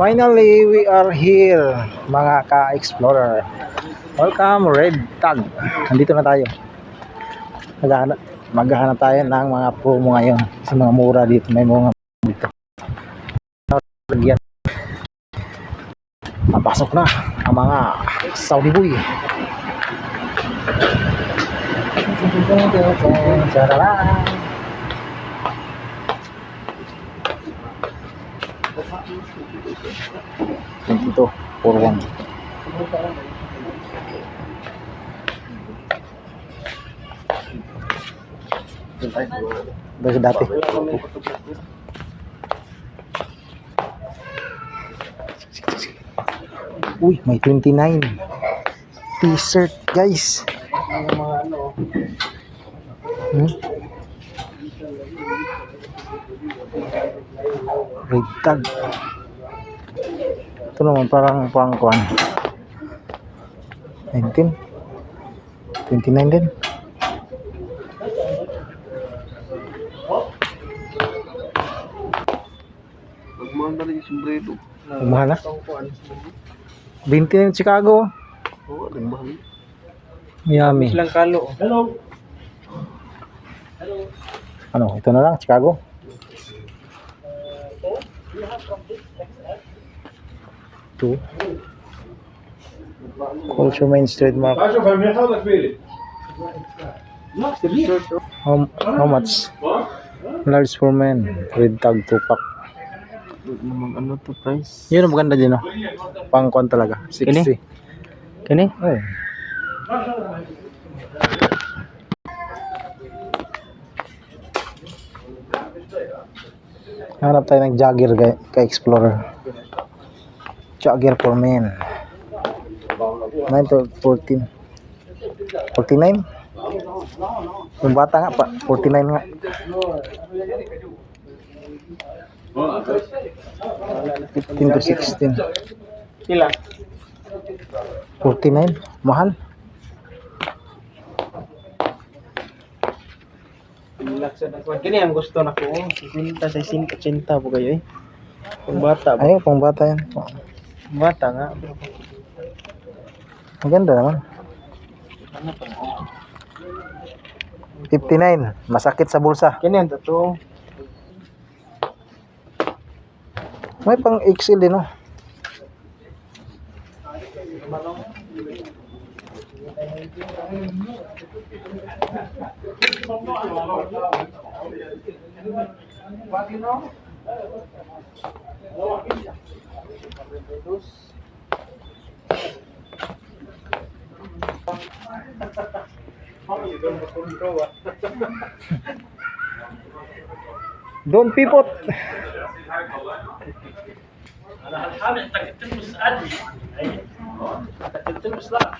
Finally, we are here, mga ka-explorer. Welcome, Red Tag. Nandito na tayo. Maghahanap, maghahanap tayo ng mga promo ngayon. Sa mga mura dito, may mga dito. Lagyan. Na ang mga Saudi boy. Chararaan. Twenty-two, four one. Bago dati. Uy, may 29. T-shirt, guys. Hmm? Red tag ito naman parang pang kwan 19 29 din Umahan na yung sombrero. Umahan na? 20 Chicago. Oo, oh, mahal. Miami. Silang. Hello. Hello. Ano, ito na lang, Chicago. Uh, so, you have from this uh, 2 also Main Street Market how, how much? large for men red tag 2 pack namang ano to price yun ang maganda din oh pang kon talaga 60 kini? kini? oh. Hanap tayo ng jagger kay, kay explorer. Jogger for men. 9 to 14. 49? Yung bata nga pa, 49 nga. 15 to 16. Sila. 49? Mahal? Kini ang gusto na ko. 60 sa 80 po kayo eh. Kung bata ba? Ayaw, pang bata yan. Bata nga. Maganda naman. 59. Masakit sa bulsa. Kini ang totoo. May pang XL din, oh. دون بيبوت أنا هالحالة انت كنت قلبي قدي انت كنت تلبس لا.